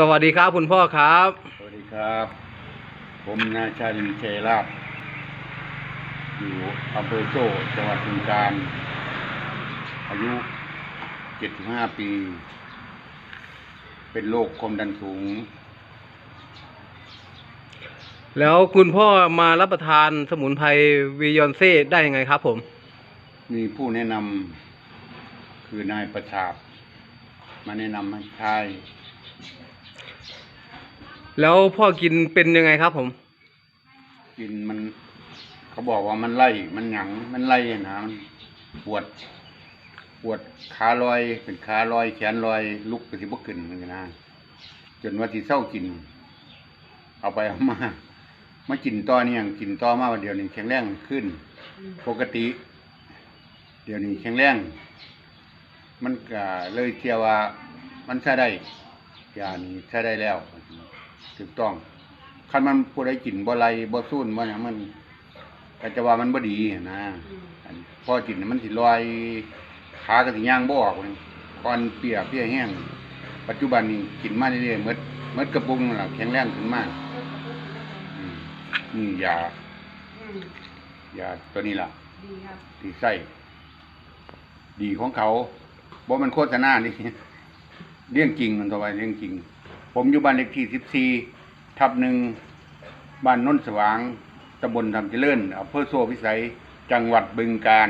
สวัสดีครับคุณพ่อครับ สวัสดีครับ ผมนายชาลินเชยราบอยู่อำเภอโซ่จังหวัดบึงกาฬอายุ 75 ปี เป็นโรคความดันสูง แล้วคุณพ่อมารับประทานสมุนไพรวียอนเซ่ได้ยังไงครับผม มีผู้แนะนำคือนายประชาบ มาแนะนำให้ใช้ แล้วพ่อกินเป็นยังไงครับผม กินมัน เขาบอกว่ามันไล่มันหยังมันไล่นะมันปวด ปวดขาลอยเป็นขาลอยแขนลอยลุกไปที่บกขึ้นเหมือนกันนะจนว่าที่เศร้ากิน เอาไปเอามามากินต่อเนี่ยกินต่อมาวันเดียวนี้แข็งแรงขึ้น ปกติ เดี๋ยวนี้แข็งแรง มันก็เลยเทียว่ามันใช้ได้ยานี้ใช้ได้แล้ว ถูกต้องคันมันผู้ใดกินบ่ไรบ่สู้นบ่หยังมันก็จะว่ามันบ่ดีนะอันพอกินมันสิลอยขาก็สิย่างบ่ออกเลยก่อนเปียกเปียแห้ง ปัจจุบันนี้กินมาเรื่อยๆหมดหมดกระปุกนั่นล่ะแข็งแรงขึ้นมากอืมนี่ยาอืมยาตัวนี้ล่ะดีครับที่ใส่ดีของเขาบ่มันโฆษณานี่เรื่องจริงมันต่อไปเรื่องจริง ผมอยู่บ้านเลขที่ 14 ทับหนึ่งบ้านน้นสว่างตำบลทำเจริญอำเภอโซ่พิสัย จังหวัดบึงกาฬ